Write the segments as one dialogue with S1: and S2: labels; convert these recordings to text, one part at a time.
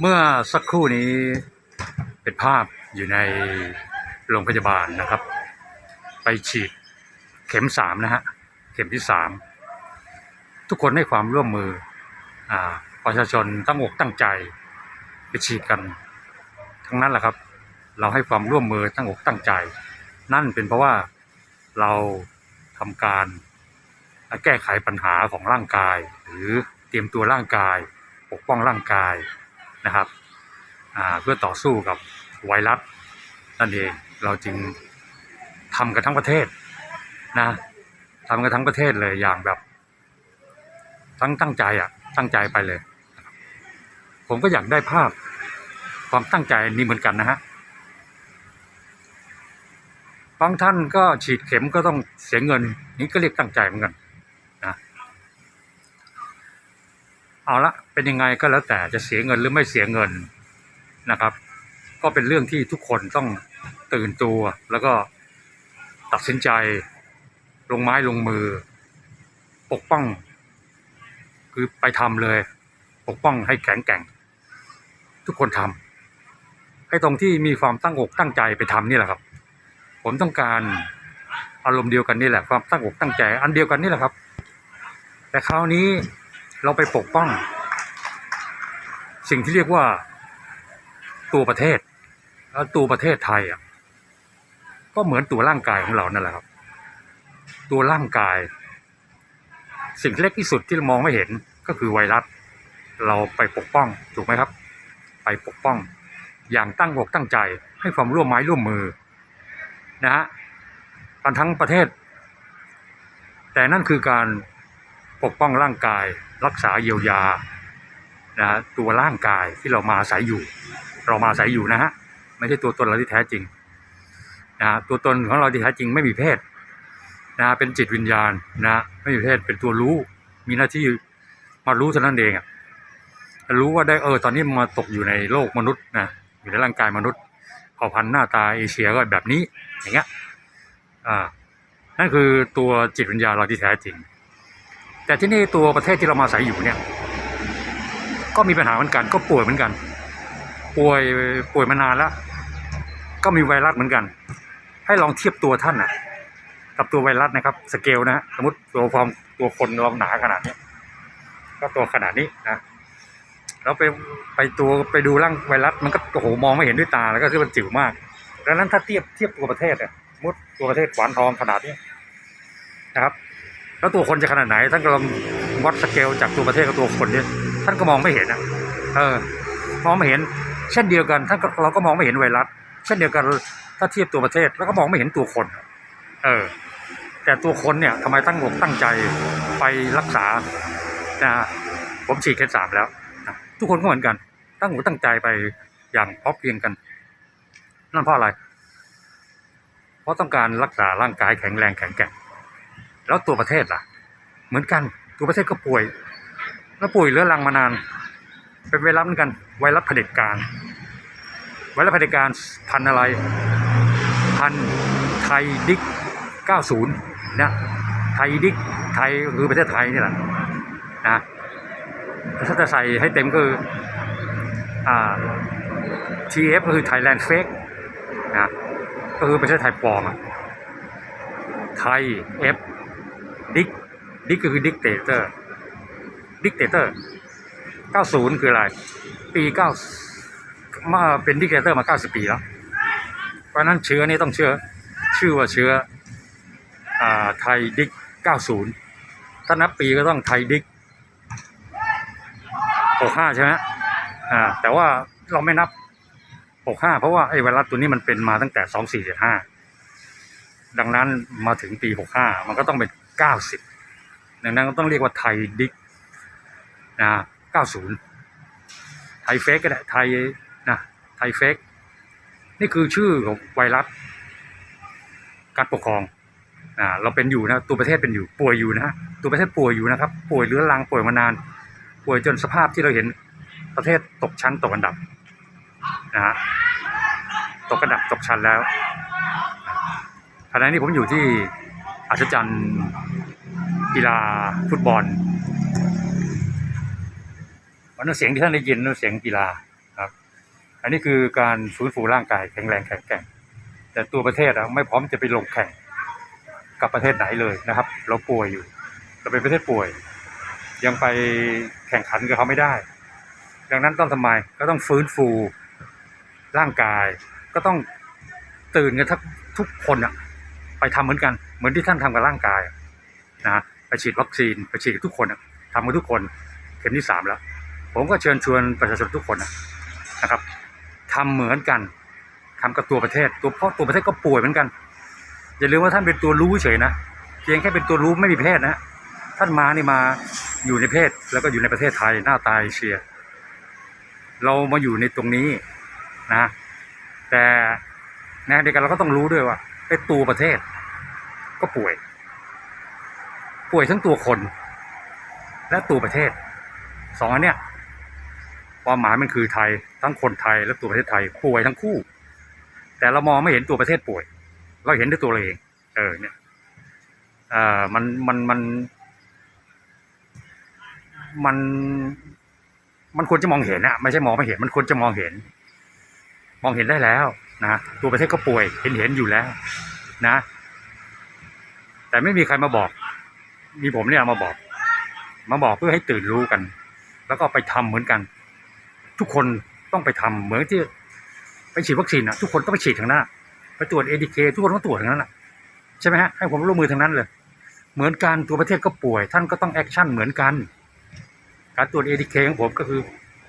S1: เมื่อสักครู่นี้เป็นภาพอยู่ในโรงพยาบาลนะครับ ไปฉีดเข็มสามนะฮะ เข็มที่สามทุกคนให้ความร่วมมืออประชาชนตั้งอกตั้งใจไปฉีดกัน ทั้งนั้นแหละครับ เราให้ความร่วมมือตั้งอกตั้งใจ นั่นเป็นเพราะว่าเราทำการแก้ไขปัญหาของร่างกาย หรือเตรียมตัวร่างกาย ปกป้องร่างกาย นะครับเพื่อต่อสู้กับไวรัสนั่นเองเราจึงทำกันทั้งประเทศนะทำกันทั้งประเทศเลยอย่างแบบ ทั้งตั้งใจอะตั้งใจไปเลย ผมก็อยากได้ภาพความตั้งใจนี้เหมือนกันนะฮะบางท่านก็ฉีดเข็มก็ต้องเสียเงิน นี่ก็เรียกตั้งใจเหมือนกันนะ เอาละเป็นยังไงก็แล้วแต่จะเสียเงินหรือไม่เสียเงินนะครับ ก็เป็นเรื่องที่ทุกคนต้องตื่นตัวแล้วก็ตัดสินใจลงไม้ลงมือ ปกป้อง คือไปทำเลย ปกป้องให้แข็งแกร่ง ทุกคนทำให้ตรงที่มีความตั้งอกตั้งใจไปทำนี่แหละครับ ผมต้องการอารมณ์เดียวกันนี่แหละความตั้งอกตั้งใจ อันเดียวกันนี่แหละครับ แต่คราวนี้ เราไปปกป้อง สิ่งที่เรียกว่าตัวประเทศแล้วตัวประเทศไทยอะก็เหมือนตัวร่างกายของเรานั่นแหละครับ ตัวร่างกาย สิ่งเล็กที่สุดที่มองไม่เห็นก็คือไวรัสเราไปปกป้องถูกไหมครับ ไปปกป้อง อย่างตั้งอกตั้งใจให้ความร่วมไม้ร่วมมือนะฮะกันทั้งประเทศ แต่นั่นคือการปกป้องร่างกายรักษาเยียวยานะฮะตัวร่างกายที่เรามาอาศัยอยู่ เรามาอาศัยอยู่นะฮะไม่ใช่ตัวตนเราที่แท้จริงนะฮะตัวตนของเราที่แท้จริงไม่มีเพศนะฮะเป็นจิตวิญญาณนะฮะไม่มีเพศเป็นตัวรู้มีหน้าที่มารู้เท่านั้นเองอะรู้ว่าได้เออตอนนี้มาตกอยู่ในโลกมนุษย์นะอยู่ในร่างกายมนุษย์เผ่าพันธุ์หน้าตาเอเชียก็แบบนี้อย่างเงี้ยอ่านั่นคือตัวจิตวิญญาณเราที่แท้จริง แต่ที่นี่ตัวประเทศที่เรามาอาศัยอยู่เนี่ย ก็มีปัญหาเหมือนกัน ก็ป่วยเหมือนกัน ป่วยป่วยมานานแล้ว ก็มีไวรัสเหมือนกัน ให้ลองเทียบตัวท่านนะกับตัวไวรัสนะครับ สเกลนะฮะสมมติตัวความตัวคนเราหนาขนาดนี้ก็ตัวขนาดนี้นะแล้วไปไปตัวไปดูร่างไวรัสมันก็โอ้โหมองไม่เห็นด้วยตาแล้วก็คือมันจิ๋วมากดังนั้นถ้าเทียบเทียบตัวประเทศอะสมมติตัวประเทศขวานทองขนาดนี้นะครับ แล้วตัวคนจะขนาดไหน ท่านก็ลองวัดสเกลจากตัวประเทศกับตัวคนเนี่ยท่านก็มองไม่เห็นอะเออมองไม่เห็น เช่นเดียวกันท่านก็เราก็มองไม่เห็นไวรัสเช่นเดียวกันถ้าเทียบตัวประเทศแล้วก็มองไม่เห็นตัวคน เออ แต่ตัวคนเนี่ยทำไมตั้งอกตั้งใจไปรักษานะผมฉีดเข็มสามแล้วนะทุกคนก็เหมือนกัน ตั้งอกตั้งใจไปอย่างพอเพียงกัน นั่นเพราะอะไร เพราะต้องการรักษาร่างกายแข็งแรงแข็งแกร่ง แล้วตัวประเทศล่ะ เหมือนกันตัวประเทศก็ป่วย แล้วป่วยเรื้อรังมานาน เป็นไวรัสเหมือนกัน ไวรัสเผด็จการ ไวรัสเผด็จการพันอะไร พันไทยดิก90นะไทยดิกไทยคือประเทศไทยนี่แหละนะถ้าจะใส่ให้เต็มก็คืออ่า TF ก็คือ Thailand Fake นะก็คือประเทศไทยปลอมอะไทย F ดิกดิกก็คือดิกเตเตอร์ดิกเตเตอร์90 คืออะไร ปี9มาเป็นดิกเตเตอร์มา 90 ปีแล้วเพราะนั้นเชื้อนี้ต้องเชื้อชื่อว่าเชื้ออ่าไทยดิก90 ถ้านับปีก็ต้องไทยดิก65 ใช่ไหมอ่าแต่ว่าเราไม่นับ 65 เพราะว่าไอ้ไวรัสตัวนี้มันเป็นมาตั้งแต่ 2475 ดังนั้นมาถึงปี 65 มันก็ต้องเป็น 90ดังนั้นก็ต้องเรียกว่าไทยดิกนะ90 ไทยเฟกก็ได้ไทยนะไทยเฟกนี่คือชื่อของไวรัสการปกครองอ่าเราเป็นอยู่นะตัวประเทศเป็นอยู่ป่วยอยู่นะฮะตัวประเทศป่วยอยู่นะครับ ป่วยเรื้อรังป่วยมานาน ป่วยจนสภาพที่เราเห็นประเทศตกชั้นตกอันดับนะฮะตกอันดับตกชั้นแล้วขณะนี้ผมอยู่ที่อัศจรรย์ กีฬาฟุตบอลวันนั้นเสียงที่ท่านได้ยินนั่นเสียงกีฬาครับ อันนี้คือการฟื้นฟูร่างกายแข็งแรงแข็งแกร่ง แต่ตัวประเทศอะไม่พร้อมจะไปลงแข่งกับประเทศไหนเลยนะครับ เราป่วยอยู่เราเป็นประเทศป่วย ยังไปแข่งขันกับเขาไม่ได้ ดังนั้นต้องทำไมก็ต้องฟื้นฟูร่างกาย ก็ต้องตื่นกันทุกคนอะไปทำเหมือนกัน เหมือนที่ท่านทำกับร่างกายนะ ฉีดวัคซีนไปฉีดกับทุกคนทำกันทุกคนเข็มที่สามแล้ว ผมก็เชิญชวนประชาชนทุกคนนะครับทำเหมือนกันทำกับตัวประเทศ ตัวเพราะตัวประเทศก็ป่วยเหมือนกัน อย่าลืมว่าท่านเป็นตัวรู้เฉยนะเพียงแค่เป็นตัวรู้ไม่มีเพศนะท่านมานี่มาอยู่ในเพศแล้วก็อยู่ในประเทศไทยหน้าตาเอเชียเรามาอยู่ในตรงนี้นะแต่ในะเดียวกันเราก็ต้องรู้ด้วยว่าไอ้ตัวประเทศก็ป่วย ป่วยทั้งตัวคน และตัวประเทศสองอันเนี้ยความหมายมันคือไทยทั้งคนไทยและตัวประเทศไทยป่วยทั้งคู่ แต่เรามองไม่เห็นตัวประเทศป่วย เราเห็นด้วยตัวเราเอง เออเนี่ยเอ่อมันมันมัน มัน มันควรจะมองเห็นอะไม่ใช่มองไม่เห็น มันควรจะมองเห็น มองเห็นได้แล้วนะตัวประเทศก็ป่วยเห็นเห็นอยู่แล้ว นะ แต่ไม่มีใครมาบอก มีผมเนี่ยมาบอก มาบอกเพื่อให้ตื่นรู้กัน แล้วก็ไปทำเหมือนกัน ทุกคนต้องไปทำเหมือนที่ไปฉีดวัคซีนอะทุกคนต้องไปฉีดทางหน้าไปตรวจเอทีเคทุกคนต้องตรวจทางนั้นอะใช่ไหมฮะให้ผมร่วมมือทางนั้นเลย เหมือนกันตัวประเทศก็ป่วย ท่านก็ต้องแอคชั่นเหมือนกัน การตรวจเอทีเคของผมก็คือ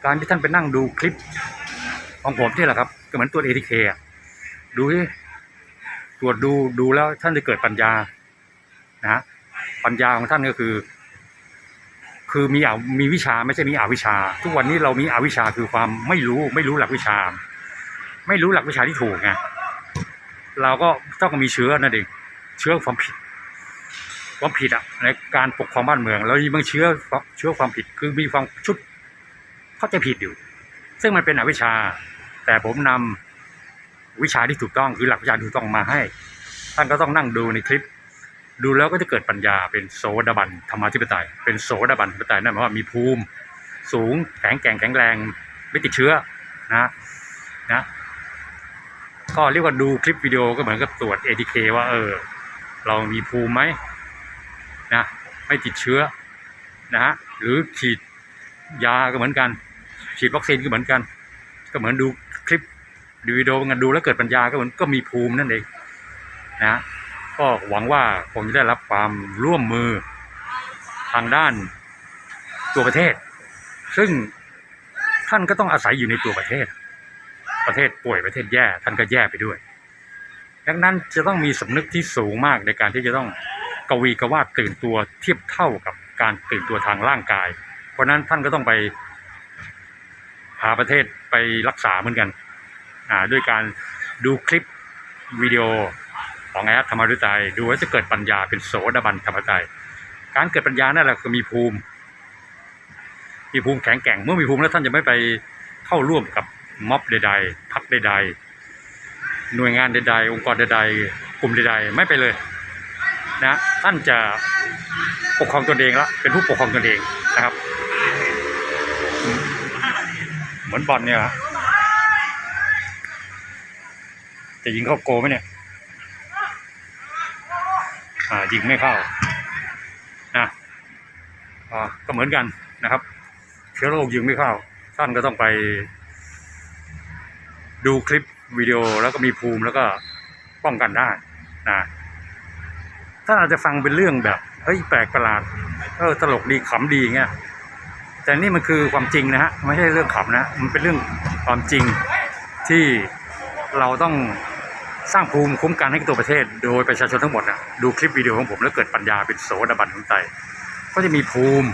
S1: การที่ท่านไปนั่งดูคลิปของผมนี่แหละครับก็เหมือนตรวจเอทีเคดูดิตรวจดูดูแล้วท่านจะเกิดปัญญานะฮะ ปัญญาของท่านก็คือ คือมีอ่ามีวิชาไม่ใช่มีอวิชา ทุกวันนี้เรามีอวิชาคือความไม่รู้ไม่รู้หลักวิชา ไม่รู้หลักวิชาที่ถูกไงเราก็ต้องมีเชื้อนั่นเองเชื้อความผิด ความผิดอะในการปกครองบ้านเมืองเรามีบางเชื้อเชื้อความผิดคือมีความชุดเข้าใจผิดอยู่ ซึ่งมันเป็นอวิชชา แต่ผมนำวิชาที่ถูกต้องคือหลักวิชาที่ถูกต้องมาให้ ท่านก็ต้องนั่งดูในคลิป ดูแล้วก็จะเกิดปัญญาเป็นโสดาบันธรรมาธิปไตย เป็นโสดาบันธรรมธิปไตยนั่นหมายว่ามีภูมิสูงแข็งแกร่งแข็งแรงไม่ติดเชื้อนะนะก็เรียกว่าดูคลิปวิดีโอก็เหมือนกับตรวจ ATK ว่าเออ เรามีภูมิไหมนะไม่ติดเชื้อนะฮะหรือฉีดยาก็เหมือนกัน ฉีดวัคซีนก็เหมือนกัน ก็เหมือนดูคลิปดูวิดีโอกันดูแล้วเกิดปัญญาก็เหมือนก็มีภูมินั่นเองนะ ก็หวังว่าคงจะได้รับความร่วมมือทางด้านตัวประเทศ ซึ่งท่านก็ต้องอาศัยอยู่ในตัวประเทศ ประเทศป่วยประเทศแย่ ท่านก็แย่ไปด้วย ดังนั้นจะต้องมีสำนึกที่สูงมากในการที่จะต้องกวีกวาดตื่นตัวเทียบเท่ากับการตื่นตัวทางร่างกาย เพราะฉะนั้นท่านก็ต้องไปพาประเทศไปรักษาเหมือนกันด้วยการดูคลิปวิดีโอ ของแอดธรรมฤทัยดูว่าจะเกิดปัญญาเป็นโสดาบันธรรมฤทัยการเกิดปัญญานั่นแหละคือมีภูมิ มีภูมิแข็งแกร่งเมื่อมีภูมิแล้วท่านจะไม่ไปเข้าร่วมกับม็อบใดๆพรรคใดๆหน่วยงานใดๆองค์กรใดๆกลุ่มใดๆไม่ไปเลยนะท่านจะปกครองตนเองละเป็นผู้ปกครองตนเองนะครับ เหมือนบอลเนี่ยฮะจะยิงเข้าโกไหมเนี่ย ยิงไม่เข้านะก็เหมือนกันนะครับ เชื้อโรคยิงไม่เข้า ท่านก็ต้องไปดูคลิปวิดีโอแล้วก็มีภูมิแล้วก็ป้องกันได้นะท่านอาจจะฟังเป็นเรื่องแบบเฮ้ยแปลกประหลาดเออตลกดีขำดีเงี้ยแต่นี่มันคือความจริงนะฮะไม่ใช่เรื่องขำนะ มันเป็นเรื่องความจริงที่เราต้อง สร้างภูมิคุ้มกันให้กับตัวประเทศ โดยประชาชนทั้งหมดนะดูคลิปวิดีโอของผมแล้วเกิดปัญญาเป็นโสดาบันของใจก็จะมีภูมิ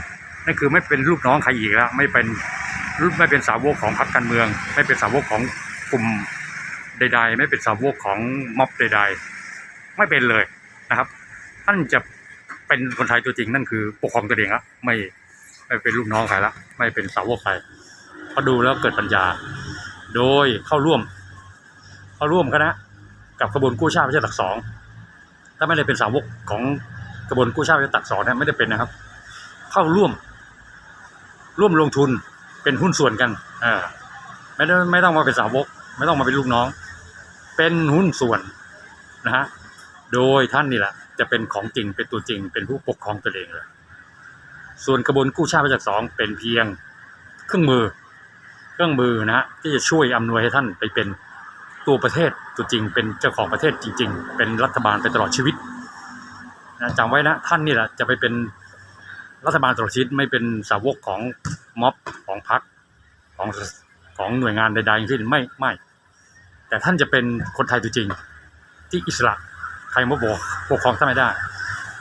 S1: นั่นคือไม่เป็นลูกน้องใครอีกแล้วไม่เป็นไม่เป็นสาวกของพรรคการเมือง ไม่เป็นสาวกของกลุ่มใด ๆ ไม่เป็นสาวกของม็อบใด ๆ ไม่เป็นเลยนะครับท่านจะเป็นคนไทยตัวจริงนั่นคือปกครองตัวเองละไม่ไม่เป็นลูกน้องใครละไม่เป็นสาวกใครพอดูแล้วเกิดปัญญา โดยเข้าร่วม เข้าร่วมคณะ กับกระบวนกู้ชาติประชาตักสองถ้าไม่ได้เป็นสาวกของกระบวนกู้ชาติประชาตักสองเนี่ยไม่ได้เป็นนะครับ เข้าร่วม ร่วมลงทุนเป็นหุ้นส่วนกันอ่าไม่ได้ไม่ต้องมาเป็นสาวก ไม่ต้องมาเป็นลูกน้อง เป็นหุ้นส่วนนะฮะโดยท่านนี่แหละจะเป็นของจริงเป็นตัวจริง เป็นผู้ปกครองตัวเองเลยส่วนกระบวนกู้ชาติมาจากสองเป็นเพียงเครื่องมือ เครื่องมือนะฮะที่จะช่วยอำนวยให้ท่านไปเป็น ตัวประเทศตัวจริงเป็นเจ้าของประเทศจริง ๆ เป็นรัฐบาลไปตลอดชีวิตนะจำไว้นะท่านนี่แหละจะไปเป็นรัฐบาลตลอดชีวิตไม่เป็นสาวกของม็อบของพรรคของของหน่วยงานใดๆทั้งสิ้นไม่ไม่แต่ท่านจะเป็นคนไทยตัวจริง ที่อิสระใครมาบอกปกครองท่านไม่ได้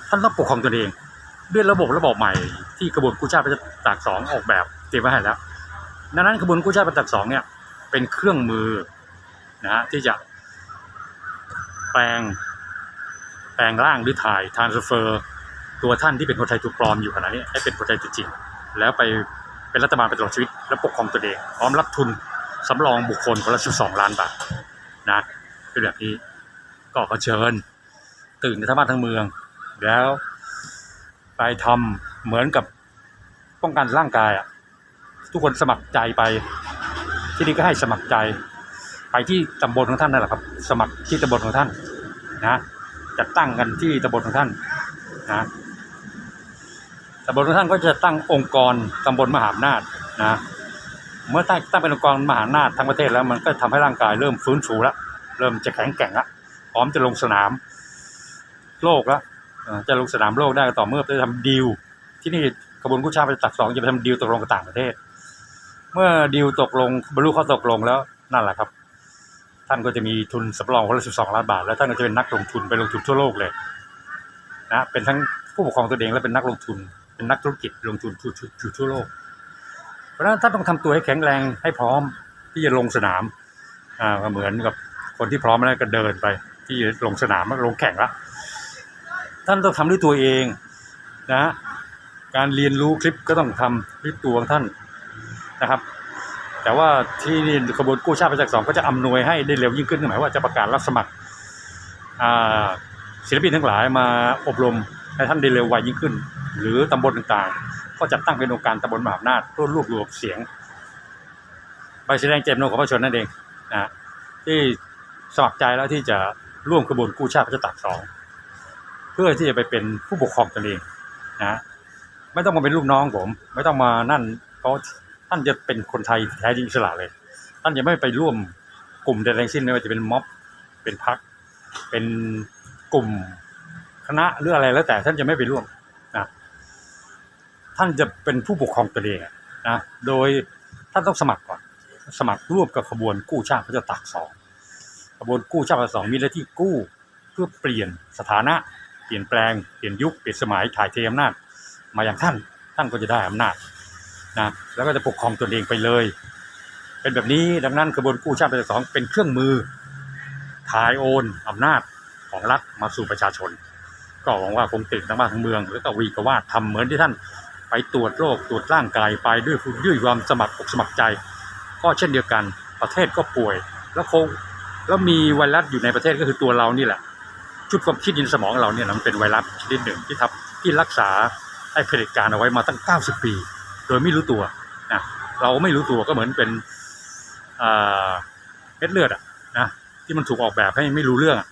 S1: ท่านต้องปกครองตัวเอง ด้วยระบบระบบใหม่ ที่กระบวนกู้ชาติประจักษ์สองออกแบบเตรียมไว้ให้แล้วดังนั้นกระบวนกู้ชาติประจักษ์สองเนี่ยเป็นเครื่องมือ นะฮะที่จะแปลงแปลงร่างหรือถ่าย transfer ตัวท่านที่เป็นคนไทยถูกปลอมอยู่ขณะนี้ให้เป็นคนไทยตัวจริงแล้วไปเป็นรัฐบาลไปตลอดชีวิต และปกครองตัวเองพร้อมรับทุนสำรองบุคคลคนละ12 ล้านบาทนะเป็นแบบนี้ก็ขอเชิญ ตื่นในทั้งบ้านทั้งเมือง แล้วไปทำเหมือนกับป้องกันร่างกายอะทุกคนสมัครใจไป ที่นี่ก็ให้สมัครใจ ไปที่ตำบลของท่านนั่นแหละครับ สมัครที่ตำบลของท่านนะจัดตั้งกันที่ตำบลของท่านนะตำบลของท่านก็จะตั้งองค์กรตำบลมหาอำนาจนะเมื่อตั้งตั้งเป็นองค์กรมหาอำนาจทั้งประเทศแล้วมันก็ทำให้ร่างกายเริ่มฟื้นฟูแล้วเริ่มจะแข็งแกร่งแล้วพร้อมจะลงสนาม โลกแล้วจะลงสนามโลกได้ต่อเมื่อไปทำดีลที่นี่กระบวนกู้ชาติไปตักสองจะไปทำดีลตกลงกับต่างประเทศ เมื่อดีลตกลงบรรลุข้อตกลงแล้วนั่นแหละครับ ท่านก็จะมีทุนสำรองคนละสิบสองล้านบาท แล้วท่านก็จะเป็นนักลงทุนไปลงทุนทั่วโลกเลยนะเป็นทั้งผู้ปกครองตัวเองและเป็นนักลงทุน เป็นนักธุรกิจลงทุนทั่วทั่วทั่วโลก เพราะฉะนั้นท่านต้องทำตัวให้แข็งแรงให้พร้อมที่จะลงสนามอ่าเหมือนกับคนที่พร้อมแล้วก็เดินไป ที่จะลงสนามลงแข่งละท่านต้องทำด้วยตัวเองนะการเรียนรู้คลิปก็ต้องทำด้วยตัวของท่านนะครับ แต่ว่าที่นี่กระบวนกู้ชาติประจักษ์สองก็จะอำนวยให้ได้เร็วยิ่งขึ้นหมายว่าจะประกาศรับสมัครศิลปินทั้งหลายมาอบรมให้ท่านได้เร็วไวยิ่งขึ้น หรือตำบลต่างๆ ก็จัดตั้งเป็นองค์การตำบลมหาอำนาจเพื่อรวบรวมเสียงใบแสดงเจตจำนงของประชาชนนั่นเองนะที่สมัครใจแล้วที่จะร่วมกระบวนกู้ชาติประจักษ์สองเพื่อที่จะไปเป็นผู้ปกครองตนเองนะไม่ต้องมาเป็นลูกน้องผม ไม่ต้องมานั่นเพราะ ท่านจะเป็นคนไทยแท้จริงสระเลย ท่านจะไม่ไปร่วมกลุ่มใดๆทั้งสิ้นไม่ว่าจะเป็นม็อบเป็นพรรคเป็นกลุ่มคณะหรืออะไรแล้วแต่ท่านจะไม่ไปร่วมนะท่านจะเป็นผู้ปกครองตัวเองนะโดยท่านต้องสมัครก่อนสมัครร่วมกับขบวนกู้ชาติพระเจ้าตากสองขบวนกู้ชาติพระเจ้าสองมีหน้าที่กู้เพื่อเปลี่ยนสถานะ เปลี่ยนแปลงเปลี่ยนยุคเปลี่ยนสมัยถ่ายเทอำนาจมาอย่างท่านท่านก็จะได้อำนาจ นะแล้วก็จะปกครองตนเองไปเลย เป็นแบบนี้ดังนั้นกระบวนกู้ชาติประชาสองเป็นเครื่องมือถ่ายโอนอำนาจของรัฐมาสู่ประชาชน ก็หวังว่าคงตื่นทั้งบ้านทั้งเมืองแล้วก็วีกว่าดทำเหมือนที่ท่านไปตรวจโรคตรวจร่างกายไปด้วยด้วยความสมัครอกสมัครใจ ก็เช่นเดียวกันประเทศก็ป่วย แล้วคงแล้วมีไวรัสอยู่ในประเทศก็คือตัวเรานี่แหละชุดความคิดในสมองเราเนี่ยมันเป็นไวรัสชนิดหนึ่งที่ทำที่รักษาไอ้เผด็จการเอาไว้มาตั้ง 90 ปี โดยไม่รู้ตัวนะเราไม่รู้ตัวก็เหมือนเป็นเม็ดเลือดอะนะที่มันถูกออกแบบให้ไม่รู้เรื่องอะ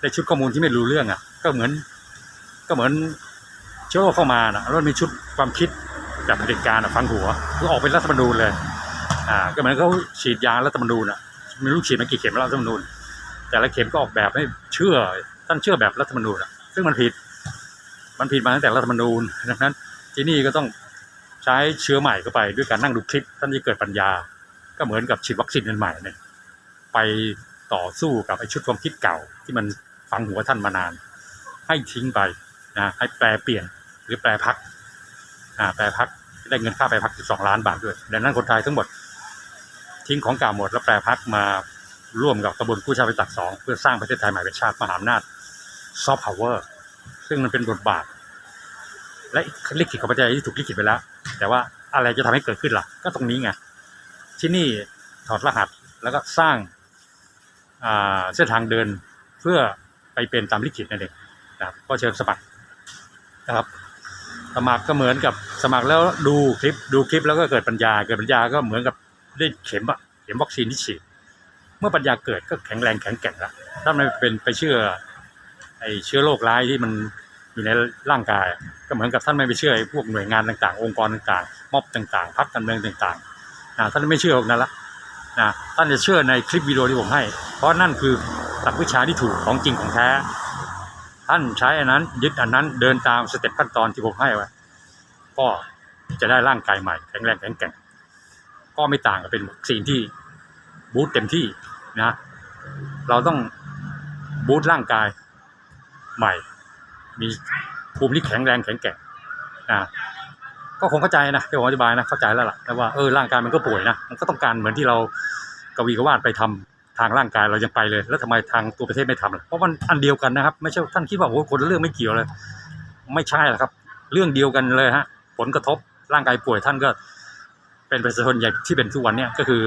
S1: ได้ชุดข้อมูลที่ไม่รู้เรื่องอะก็เหมือนก็เหมือนเชื้อเข้ามานะแล้วมีชุดความคิดแบบเผด็จการฟังหัวคือออกเป็นรัฐธรรมนูญเลยอ่าก็เหมือนเขาฉีดยารัฐธรรมนูญอะไม่รู้ฉีดมากี่เข็มรัฐธรรมนูญแต่ละเข็มก็ออกแบบให้เชื่อท่านเชื่อแบบรัฐธรรมนูญอะซึ่งมันผิดมันผิดมาตั้งแต่รัฐธรรมนูญดังนั้นที่นี่ก็ต้อง ใช้เชื้อใหม่เข้าไปด้วยการนั่งดูคลิปท่านจะเกิดปัญญา ก็เหมือนกับฉีดวัคซีนอันใหม่เนี่ยไปต่อสู้กับไอ้ชุดความคิดเก่า ที่มันฝังหัวท่านมานาน ให้ทิ้งไปนะให้แปลเปลี่ยนหรือแปลพักอ่าแปลพักได้เงินค่าแปลพัก 12 ล้านบาทด้วยดังนั้นคนไทยทั้งหมดทิ้งของเก่าหมด แล้วแปลพักมาร่วมกับกระบวนกู้ชาติไปตักสองเพื่อสร้างประเทศไทยใหม่เป็นชาติมหาอำนาจซอฟต์พาวเวอร์ซึ่งมันเป็นบทบาท และลิขิตของประเทศไทยที่ถูกลิขิตไปแล้ว แต่ว่าอะไรจะทำให้เกิดขึ้นล่ะ ก็ตรงนี้ไงที่นี่ถอดรหัสแล้วก็สร้างเส้นทางเดินเพื่อไปเป็นตามลิขิตนั่นเองนะครับก็เชิญสมัครนะครับสมัครก็เหมือนกับสมัครแล้วดูคลิปดูคลิปแล้วก็เกิดปัญญา เกิดปัญญาก็เหมือนกับได้เข็มอะเข็มวัคซีนที่ฉีดเมื่อปัญญาเกิดก็แข็งแรงแข็งแกร่งละถ้ามันเป็นไปเชื่อไอเชื้อโรคร้ายที่มัน อยู่ในร่างกาย ก็เหมือนกับท่านไม่ไปเชื่อพวกหน่วยงานต่างๆ องค์กรต่างๆ มอบต่างๆพรรคการเมืองต่างๆนะท่านไม่เชื่อพวกนั้นละนะท่านจะเชื่อในคลิปวิดีโอที่ผมให้ เพราะนั่นคือหลักวิชาที่ถูกของจริงของแท้ ท่านใช้อันนั้นยึดอันนั้นเดินตามสเต็ปขั้นตอนที่ผมให้ไว้ก็จะได้ร่างกายใหม่แข็งแรงแข็งแกร่งก็ไม่ต่างกับเป็นวัคซีนที่บูตเต็มที่นะ เราต้องบูตร่างกายใหม่ มีภูมิที่แข็งแรงแข็งแกร่งนะก็คงเข้าใจนะที่ผมอธิบายนะเข้าใจแล้วล่ะแต่ว่าเออร่างกายมันก็ป่วยนะมันก็ต้องการเหมือนที่เรากวีกวาดไปทำทางร่างกายเรายังไปเลย แล้วทำไมทางตัวประเทศไม่ทำล่ะเพราะมันอันเดียวกันนะครับ ไม่ใช่ท่านคิดว่าโอ้คนเรื่องไม่เกี่ยวเลย ไม่ใช่หรอกครับ เรื่องเดียวกันเลยฮะผลกระทบร่างกายป่วยท่านก็ เป็นประชาชนอย่ที่เป็นทุกวันเนี่ยก็คือ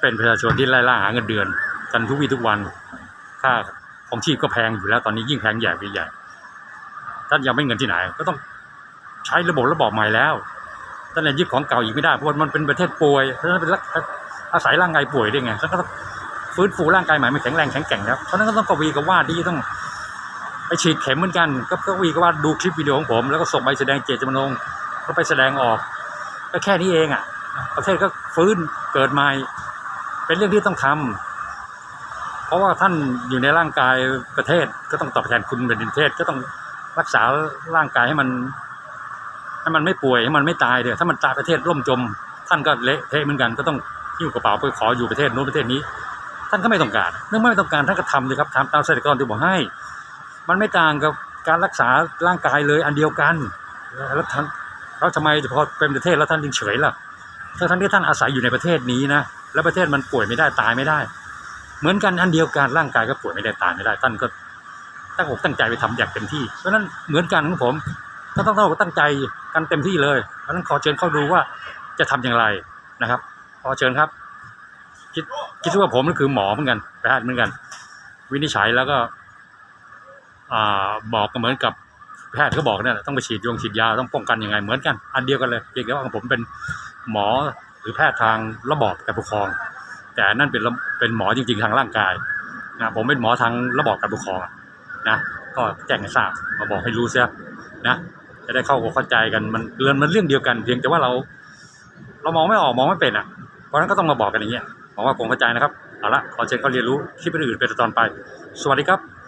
S1: เป็นประชาชนที่ไล่ล่าหาเงินเดือน กันทุกวี่ทุกวันค่า ของชีพก็แพงอยู่แล้วตอนนี้ยิ่งแพงใหญ่ไปใหญ่ท่านยังไม่เงินที่ไหน ก็ต้องใช้ระบบระบอบใหม่แล้วท่านจะยึดของเก่าอีกไม่ได้เพราะมันเป็นประเทศป่วยท่านเป็นอาศัยร่างกายป่วยได้ไงท่านก็ต้องฟื้นฟูร่างกายใหม่ไม่แข็งแรงแข็งแกร่งครับเพราะนั้นก็ต้องกวีกับว่าที่ต้องไปฉีดเข็มเหมือนกัน ก็กวีกับว่าดูคลิปวิดีโอของผม แล้วก็ส่งใบแสดงเจตจำนงก็ไปแสดงออกก็แค่นี้เองอะประเทศก็ฟื้นเกิดใหม่เป็นเรื่องที่ต้องทำ เพราะว่าท่านอยู่ในร่างกายประเทศก็ต้องตอบแทนคุณเป็นประเทศก็ต้องรักษาร่างกายให้มันให้มันไม่ป่วยให้มันไม่ตายเดี๋ยวถ้ามันตายประเทศล่มจม ท่านก็เละเทะเหมือนกันก็ต้องหิ้วกระเป๋าไปขออยู่ประเทศโน้นประเทศนี้ ท่านก็ไม่ต้องการเมื่องไม่ต้องการท่านก็ทำเลยครับทำตามเศรษฐกรที่บอกให้ มันไม่ต่างกับการรักษาร่างกายเลยอันเดียวกันแล้วท่านแล้วทำไมพอเป็นประเทศแล้วท่านจึงเฉยล่ะทั้งทั้งที่ท่านอาศัยอยู่ในประเทศนี้นะ แล้วประเทศมันป่วยไม่ได้ตายไม่ได้ เหมือนกันอันเดียวกันร่างกายก็ป่วยไม่ได้ตายไม่ได้ท่านก็ตั้งอกตั้งใจไปทำอย่างเต็มที่ เพราะฉะนั้นเหมือนกันของผมท่านต้องต้องตั้งใจกันเต็มที่เลย เพราะฉะนั้นขอเชิญเข้าดูว่าจะทำอย่างไรนะครับขอเชิญครับ คิดคิดว่าผมก็คือหมอเหมือนกันแพทย์เหมือนกัน วินิจฉัยแล้วก็บอกก็เหมือนกับแพทย์ก็บอกเนี่ยต้องไปฉีดยงฉีดยาต้องป้องกันยังไงเหมือนกัน อันเดียวกันเลยเพียงแต่ว่าของผมเป็นหมอหรือแพทย์ทางระบอบการปกครอง แต่นั่นเป็นเป็นหมอจริง ๆ ทางร่างกายนะผมเป็นหมอทางระบอบการปกครองนะก็แจ้งให้ทราบมาบอกให้รู้เสียนะจะได้เข้าหัวเข้าใจกันมันเรื่องมันเรื่องเดียวกัน เพียงแต่ว่าเรา เรามองไม่ออกมองไม่เป็นอะ เพราะฉะนั้นก็ต้องมาบอกกันอย่างเงี้ยหวังว่าคงเข้าใจนะครับเอาละขอเชิญเขาเรียนรู้คลิปอื่นๆเป็นตอนไป สวัสดีครับ